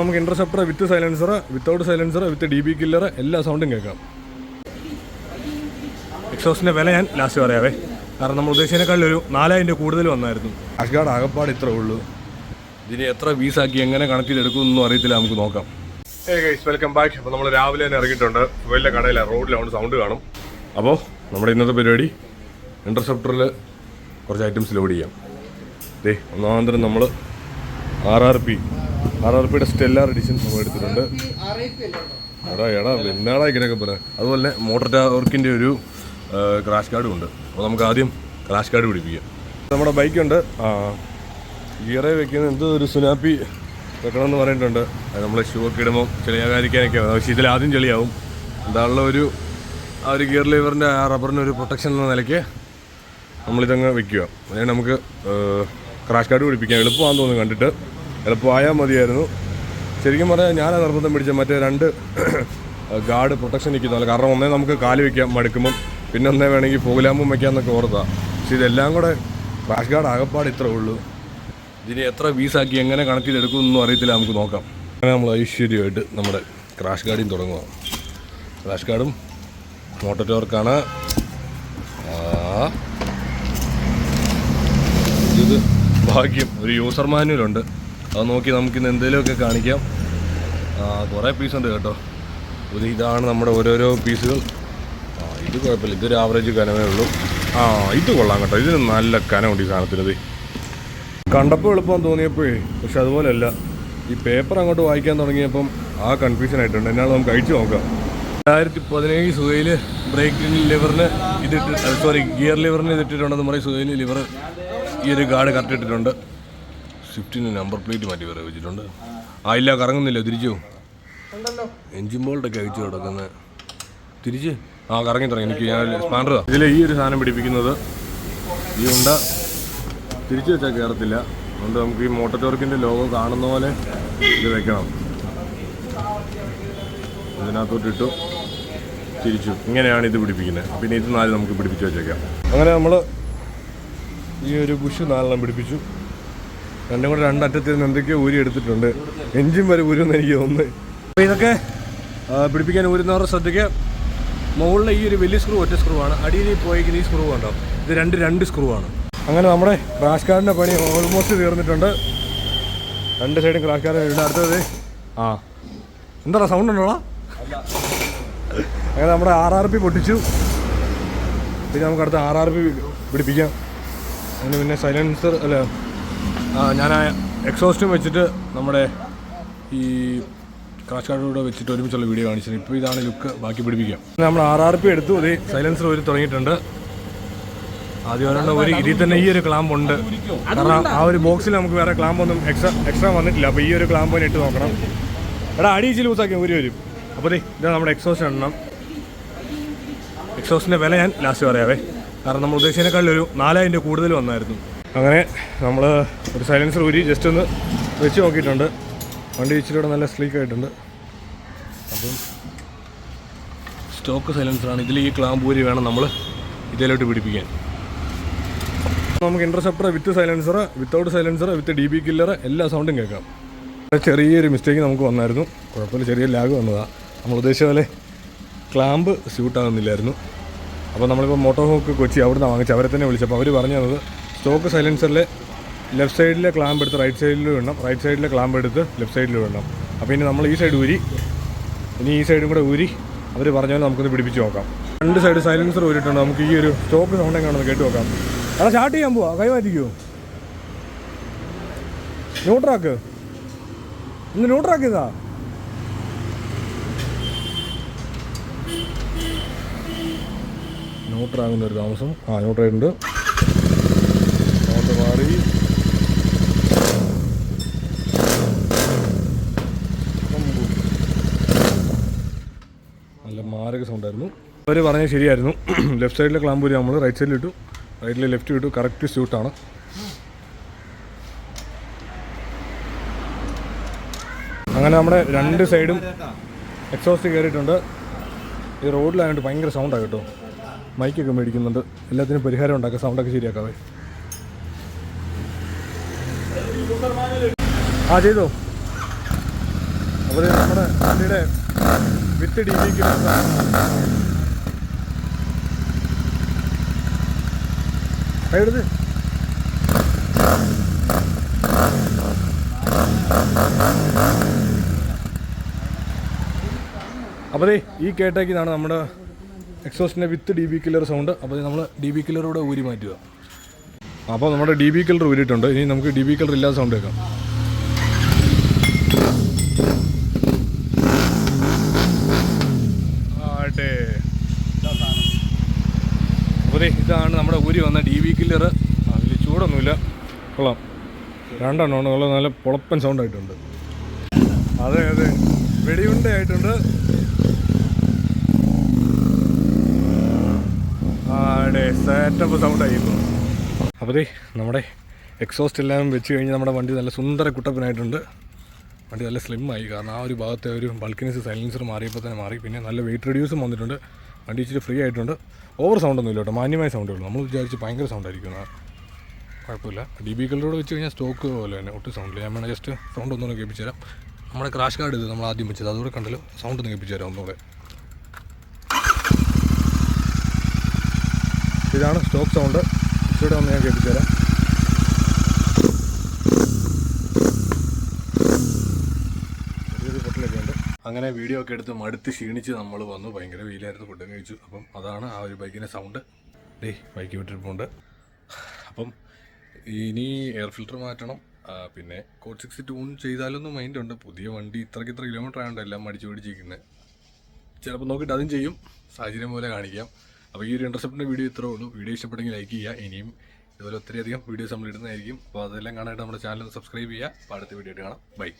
നമുക്ക് interceptor with silencer without silencer with D B killer എല്ലാ സൗണ്ടും കേൾക്കാം. എക്സോസിന്റെ വില ഞാൻ ലാസ്റ്റ് പറയാവേ. കാരണം നമ്മൾ ഉദ്ദേശിച്ചതിനേക്കാളും ഒരു നാലായിരം രൂപ കൂടുതൽ വന്നായിരുന്നു. അഷ്ഗാഡ് ആകപ്പാട് ഇത്ര ഉള്ളൂ. ഇതിനെ എത്ര വീസാക്കി എങ്ങനെ കണക്ട് ചെയ്തെടുക്കുമെന്നൊന്നും അറിയത്തില്ല നമുക്ക് നോക്കാം. ഏ ഗൈസ് വെൽക്കം ബാക്ക് അപ്പോൾ നമ്മൾ രാവിലെ തന്നെ ഇറങ്ങിയിട്ടുണ്ട്. വലിയ കടയിലാണ് റോഡിലാണ് സൗണ്ട് കാണും. അപ്പോൾ നമ്മുടെ ഇന്നത്തെ പരിപാടി ഇന്റർസെപ്റ്ററിൽ കുറച്ച് ഐറ്റംസ് ലോഡ് ചെയ്യാം. ദേ ഒന്നാന്തരം നമ്മൾ R R P R R പിയുടെ സ്റ്റെല്ലാർ എഡിഷൻ എടുത്തിട്ടുണ്ട്. എടാ എടാ എന്നാടാ ഇങ്ങനെയൊക്കെ പറയാം അതുപോലെ തന്നെ മോട്ടർ ടവർക്കിന്റെ ഒരു ക്രാഷ് കാർഡും ഉണ്ട്. അപ്പോൾ നമുക്ക് ആദ്യം ക്രാഷ് കാർഡ് പിടിപ്പിക്കാം. നമ്മുടെ ബൈക്കുണ്ട് ഗിയറെ വെക്കുന്ന എന്ത് ഒരു സുനാപ്പി വെക്കണമെന്ന് പറഞ്ഞിട്ടുണ്ട്. അത് നമ്മൾ ഷൂ ഒക്കെ ഇടുമ്പോൾ ചെളിയാകാതിരിക്കാനൊക്കെ പക്ഷേ ഇതിൽ ആദ്യം ചെളിയാവും. എന്താണുള്ള ഒരു ആ ഒരു ഗിയർ ലിവറിന്റെ ആ റബ്ബറിന്റെ ഒരു പ്രൊട്ടക്ഷൻ എന്ന നിലയ്ക്ക് നമ്മളിതങ്ങ് വെക്കുക. അതായത് നമുക്ക് ക്രാഷ് കാർഡ് പിടിപ്പിക്കാം. എളുപ്പമാണെന്ന് തോന്നുന്നു കണ്ടിട്ട്. എളുപ്പമായാൽ മതിയായിരുന്നു. ശരിക്കും പറഞ്ഞാൽ ഞാൻ ആ നിർബന്ധം പിടിച്ച മറ്റേ രണ്ട് ഗാർഡ് പ്രൊട്ടക്ഷൻ നിൽക്കുന്നതല്ല. കാരണം ഒന്നേ നമുക്ക് കാൽ വെക്കാം മടുക്കുമ്പം പിന്നെ ഒന്നേ വേണമെങ്കിൽ പോലാമ്പും വയ്ക്കാമെന്നൊക്കെ ഓർത്താ. പക്ഷെ ഇതെല്ലാം കൂടെ ക്രാഷ് ഗാർഡ് ആകപ്പാട് ഇത്ര ഉള്ളൂ. ഇതിന് എത്ര വീസാക്കി എങ്ങനെ കണക്ട് എന്നും അറിയത്തില്ല നമുക്ക് നോക്കാം. അങ്ങനെ നമ്മൾ ഐശ്വര്യമായിട്ട് നമ്മുടെ ക്രാഷ് ഗാർഡിങ് തുടങ്ങുക ക്രാഷ് ഗാർഡും മോട്ടോറ്റോർക്കാണ്. ഇത് ഭാഗ്യം ഒരു യൂസർ മാനുവലുണ്ട് അത് നോക്കി നമുക്കിന്ന് എന്തെങ്കിലുമൊക്കെ കാണിക്കാം. കുറേ പീസുണ്ട് കേട്ടോ. ഇത് ഇതാണ് നമ്മുടെ ഓരോരോ പീസുകൾ ആ ഇത് കുഴപ്പമില്ല. ഇതൊരു ആവറേജ് കനമേ ഉള്ളൂ. ആ ഇത് കൊള്ളാം കേട്ടോ. ഇതിന് നല്ല കനമുണ്ട് ഈ സാധനത്തിനത് കണ്ടപ്പോൾ എളുപ്പം തോന്നിയപ്പോഴേ പക്ഷെ അതുപോലെയല്ല. ഈ പേപ്പർ അങ്ങോട്ട് വായിക്കാൻ തുടങ്ങിയപ്പം ആ കൺഫ്യൂഷൻ ആയിട്ടുണ്ട്. എന്നാൽ നമുക്ക് അഴിച്ചു നോക്കാം. രണ്ടായിരത്തി പതിനേഴ് സുഖയിൽ ബ്രേക്ക് ലിവറിന് ഇതിട്ട് സോറി ഗിയർ ലിവറിന് ഇതിട്ടിട്ടുണ്ടെന്ന് പറയും. സുഖയിൽ ലിവർ ഈ ഒരു ഗാർഡ് കറക്റ്റ് ഇട്ടിട്ടുണ്ട്. സ്വിഫ്റ്റിന് നമ്പർ പ്ലേറ്റ് മാറ്റി വേറെ വെച്ചിട്ടുണ്ട്. ആ ഇല്ല കറങ്ങുന്നില്ല തിരിച്ചു? എഞ്ചിൻ ബോൾട്ടൊക്കെ അയച്ചു കിടക്കുന്നത് തിരിച്ച്? ആ കറങ്ങി തുടങ്ങി. എനിക്ക് ഞാൻ സ്പാൻഡർ ഇതിൽ ഈ ഒരു സാധനം പിടിപ്പിക്കുന്നത് ഈ ഉണ്ട. തിരിച്ചു വെച്ചാൽ കയറത്തില്ല അതുകൊണ്ട് നമുക്ക് ഈ മോട്ടർ ടോർക്കിന്റെ ലോഗോ കാണുന്ന പോലെ ഇത് വെക്കണം. ഇതിനകത്തോട്ട് ഇട്ടു തിരിച്ചു. ഇങ്ങനെയാണ് ഇത് പിടിപ്പിക്കുന്നത് പിന്നെ ഇത് നാല് നമുക്ക് പിടിപ്പിച്ച് വെച്ചേക്കാം. അങ്ങനെ നമ്മൾ ഈ ഒരു ബുഷ് നാലെണ്ണം പിടിപ്പിച്ചു. രണ്ടും കൂടെ രണ്ടറ്റത്തിൽ നിന്ന് എന്തൊക്കെയോ ഊരി എടുത്തിട്ടുണ്ട്. എഞ്ചിൻ വരെ ഊരുമെന്ന് എനിക്ക് തോന്നുന്നു. അപ്പോൾ ഇതൊക്കെ പിടിപ്പിക്കാൻ ഊരുന്നവരുടെ ശ്രദ്ധിക്കുക മുകളിലെ ഈ ഒരു വലിയ സ്ക്രൂ ഒറ്റ സ്ക്രൂ ആണ്. അടിയിൽ പോയെങ്കിൽ ഈ സ്ക്രൂ ഉണ്ടോ ഇത് രണ്ട് രണ്ട് സ്ക്രൂ ആണ്. അങ്ങനെ നമ്മുടെ ക്രാഷ് കാർഡിന്റെ പണി ഓൾമോസ്റ്റ് തീർന്നിട്ടുണ്ട്. രണ്ട് സൈഡും ക്രാഷ് കാർഡ് ഉണ്ട് അടുത്തത് ആ. എന്താ സൗണ്ട് ഉണ്ടോടാ? അങ്ങനെ നമ്മുടെ ആർ ആർ പി പൊട്ടിച്ചു. പിന്നെ നമുക്ക് അടുത്ത ആർ ആർ പി പിടിപ്പിക്കാം. അതിന് പിന്നെ സൈലൻസർ അല്ല ഞാൻ എക്സോസ്റ്റും വെച്ചിട്ട് നമ്മുടെ ഈ ക്രാഷ് കാർഡിലൂടെ വെച്ചിട്ട് ഒരുമിച്ചുള്ള വീഡിയോ കാണിച്ചത്. ഇപ്പോൾ ഇതാണ് ലുക്ക് ബാക്കി പിടിപ്പിക്കാം നമ്മൾ ആർ ആർ പി എടുത്തു. അതേ സൈലൻസർ ഒരു തുടങ്ങിയിട്ടുണ്ട്. ആദ്യം ഒരെണ്ണം ഒരു ഇതിൽ തന്നെ ഈ ഒരു ക്ലാമ്പ് ഉണ്ട്. കാരണം ആ ഒരു ബോക്സിൽ നമുക്ക് വേറെ ക്ലാമ്പ് ഒന്നും എക്സ്ട്രാ എക്സ്ട്രാ വന്നിട്ടില്ല. അപ്പോൾ ഈ ഒരു ക്ലാമ്പ് തന്നെ ഇട്ട് നോക്കണം. എടാ അടിയിച്ച് ലൂസാക്കി ഒരു വരും. അപ്പോൾ ദേ ഇതാണ് നമ്മുടെ എക്സോസ്റ്റ് എണ്ണം. എക്സോസിന്റെ വില ഞാൻ ലാസ്റ്റ് പറയാവേ. കാരണം നമ്മൾ ഉദ്ദേശിച്ചതിനേക്കാളിൽ ഒരു നാലായിരം രൂപ കൂടുതൽ വന്നായിരുന്നു. അങ്ങനെ നമ്മൾ ഒരു സൈലൻസർ ഊരി ജസ്റ്റ് ഒന്ന് വെച്ച് നോക്കിയിട്ടുണ്ട്. വണ്ടി ഇച്ചിരി നല്ല സ്ലീക്ക് ആയിട്ടുണ്ട്. അപ്പം സ്റ്റോക്ക് സൈലൻസറാണ് ഇതിൽ ഈ ക്ലാമ്പ് ഊരി വേണം നമ്മൾ ഇതിലോട്ട് പിടിപ്പിക്കാൻ. നമുക്ക് interceptor with silencer without silencer with D B killer എല്ലാ സൗണ്ടും കേൾക്കാം. ചെറിയൊരു മിസ്റ്റേക്ക് നമുക്ക് വന്നായിരുന്നു. കുഴപ്പമില്ല ചെറിയ ലാഗ് വന്നതാണ് നമ്മൾ ഉദ്ദേശിച്ച പോലെ ക്ലാമ്പ് സ്യൂട്ടാകുന്നില്ലായിരുന്നു അപ്പോൾ നമ്മളിപ്പോൾ മോട്ടോ ഹോക്ക് കൊച്ചി അവിടെ നിന്ന് വാങ്ങിച്ചു അവരെ തന്നെ വിളിച്ചപ്പോൾ അവർ പറഞ്ഞു തന്നത് സ്റ്റോക്ക് സൈലൻസറിൽ ലെഫ്റ്റ് സൈഡിലെ ക്ലാമ്പ് എടുത്ത് റൈറ്റ് സൈഡിൽ വിടണം റൈറ്റ് സൈഡിലെ ക്ലാമ്പ് എടുത്ത് ലെഫ്റ്റ് സൈഡിൽ വിടണം അപ്പോൾ ഇനി നമ്മൾ ഈ സൈഡ് ഊരി ഇനി ഈ സൈഡും കൂടെ ഊരി അവർ പറഞ്ഞാൽ നമുക്കൊന്ന് പിടിപ്പിച്ച് നോക്കാം. രണ്ട് സൈഡ് സൈലൻസർ ഊരിട്ടുണ്ട് നമുക്ക് ഈ ഒരു സ്റ്റോക്ക് സൗണ്ട് എങ്ങനെയാണെന്ന് കേട്ട് നോക്കാം. അത് സ്റ്റാർട്ട് ചെയ്യാൻ പോവാ. കൈ മാറ്റിക്കുമോ ന്യൂട്രാക്ക് ഇന്ന് ന്യൂട്രാക്ക് ഇതാ. ന്യൂട്രാകുന്ന ഒരു താമസം. ആ ന്യൂട്രായിട്ടുണ്ട് നോട്ട് മാറി നല്ല മാരക സൗണ്ടായിരുന്നു അവർ പറഞ്ഞത് ശരിയായിരുന്നു. ലെഫ്റ്റ് സൈഡിലെ ക്ലാമ്പൂരി നമ്മൾ റൈറ്റ് സൈഡിൽ ഇട്ടു. റൈറ്റിൽ ലെഫ്റ്റ് ഇട്ടു. കറക്റ്റ് സ്യൂട്ടാണ് അങ്ങനെ നമ്മുടെ രണ്ട് സൈഡും എക്സോസ്റ്റ് കയറിയിട്ടുണ്ട് ഈ റോഡിലായതുകൊണ്ട് ഭയങ്കര സൗണ്ടാണ് കേട്ടോ. മൈക്കൊക്കെ മേടിക്കുന്നുണ്ട്. എല്ലാത്തിനും പരിഹാരം ഉണ്ടാക്കുക സൗണ്ടൊക്കെ ശരിയാക്കാവേ. ആ ചെയ്തോ? ഇത് നമ്മുടെ വണ്ടിയുടെ വിത്ത് ഡി ബിക്ക് എടുത്ത്. അപ്പോൾ ഈ കേട്ടേക്കിതാണ് നമ്മുടെ എക്സോസ്റ്റിന്റെ with D B killer sound അപ്പോൾ നമ്മൾ ഡി ബി കില്ലറൂടെ ഊരി മാറ്റുക. അപ്പോൾ നമ്മുടെ ഡി ബി കില്ലർ ഊരിയിട്ടുണ്ട്. ഇനി നമുക്ക് ഡി ബി കില്ലർ ഇല്ലാത്ത സൗണ്ട് കേൾക്കാം. അപ്പോൾ ഇതാണ് നമ്മുടെ ഊരി വന്ന ഡി വി കില്ലർ അതിൽ ചൂടൊന്നുമില്ല. കൊള്ളാം. രണ്ടെണ്ണമാണ്. നല്ല നല്ല പൊളപ്പൻ സൗണ്ട് ആയിട്ടുണ്ട്. അതെ അതെ. വെടിയുണ്ട ആയിട്ടുണ്ട്. ആടെ സെറ്റപ്പ് സൗണ്ട് ആയിരുന്നു. അപ്പോൾ ദേ നമ്മുടെ എക്സോസ്റ്റ് എല്ലാം വെച്ച് കഴിഞ്ഞ് നമ്മുടെ വണ്ടി നല്ല സുന്ദര കുട്ടപ്പനായിട്ടുണ്ട്. വണ്ടി നല്ല സ്ലിം ആയി. കാരണം ആ ഒരു ഭാഗത്തെ ഒരു ബൾക്കിനെസ് സൈലൻസർ മാറിയപ്പോൾ തന്നെ മാറി. പിന്നെ നല്ല വെയിറ്റ് റെഡ്യൂസും വന്നിട്ടുണ്ട്. വണ്ടി ഇച്ചിരി ഫ്രീ ആയിട്ടുണ്ട്. ഓവർ സൗണ്ട് ഒന്നും ഇല്ല കേട്ടോ. മാന്യമായ സൗണ്ടേ ഉള്ളൂ. നമ്മൾ വിചാരിച്ച് ഭയങ്കര സൗണ്ട് ആയിരിക്കും. എന്നാ. കുഴപ്പമില്ല. ഡി ബി കളറോട് വെച്ച് കഴിഞ്ഞാൽ സ്റ്റോക്ക് പോലെ തന്നെ ഒട്ടും സൗണ്ടില്ല ഞാൻ വേണം ജസ്റ്റ് സൗണ്ട് ഒന്നുകൂടെ കേൾപ്പിച്ചു തരാം. നമ്മുടെ ക്രാഷ് കാർഡ് ഇത് നമ്മൾ ആദ്യം വെച്ചത്. അതുകൂടെ കണ്ടല്ലോ. സൗണ്ട് ഒന്ന് കേൾപ്പിച്ചു തരാം ഒന്നുകൂടെ. ഇതാണ് സ്റ്റോക്ക് സൗണ്ട് ഇവിടെ ഒന്ന് ഞാൻ കേൾപ്പിച്ചു തരാം ചെറിയൊരു പൊട്ടലൊക്കെ ഉണ്ട് അങ്ങനെ വീഡിയോ ഒക്കെ എടുത്ത് മടുത്ത് ക്ഷീണിച്ച് നമ്മൾ വന്നു. ഭയങ്കര വെയിലായിരുന്നു. ഫുഡും കഴിച്ചു. അപ്പം അതാണ് ആ ഒരു ബൈക്കിന്റെ സൗണ്ട് ഡേ ബൈക്ക് വിട്ടിരിപ്പുണ്ട് അപ്പം ഇനി എയർ ഫിൽറ്റർ മാറ്റണം. പിന്നെ കോഡ് സിക്സ് ട്യൂൺ ചെയ്താലൊന്നും മൈൻഡ് ഉണ്ട്. പുതിയ വണ്ടി ഇത്രയ്ക്ക് ഇത്ര കിലോമീറ്റർ ആയതുകൊണ്ട് എല്ലാം മടിച്ചു പിടിച്ചിരിക്കുന്നത് ചിലപ്പോൾ നോക്കിയിട്ട് അതും ചെയ്യും. സാഹചര്യം പോലെ കാണിക്കാം. അപ്പോൾ ഈ ഒരു ഇന്റർസെപ്റ്റിന്റെ വീഡിയോ ഇത്രേ ഉള്ളൂ. വീഡിയോ ഇഷ്ടപ്പെട്ടെങ്കിൽ ലൈക്ക് ചെയ്യുക. ഇനിയും ഇതുപോലെ ഒത്തിരിയധികം വീഡിയോസ് നമ്മൾ ഇടുന്നതായിരിക്കും. അപ്പോൾ അതെല്ലാം കാണാനായിട്ട് നമ്മുടെ ചാനൽ സബ്സ്ക്രൈബ് ചെയ്യുക. അപ്പോൾ അടുത്ത വീഡിയോ ആയിട്ട് കാണാം. ബൈ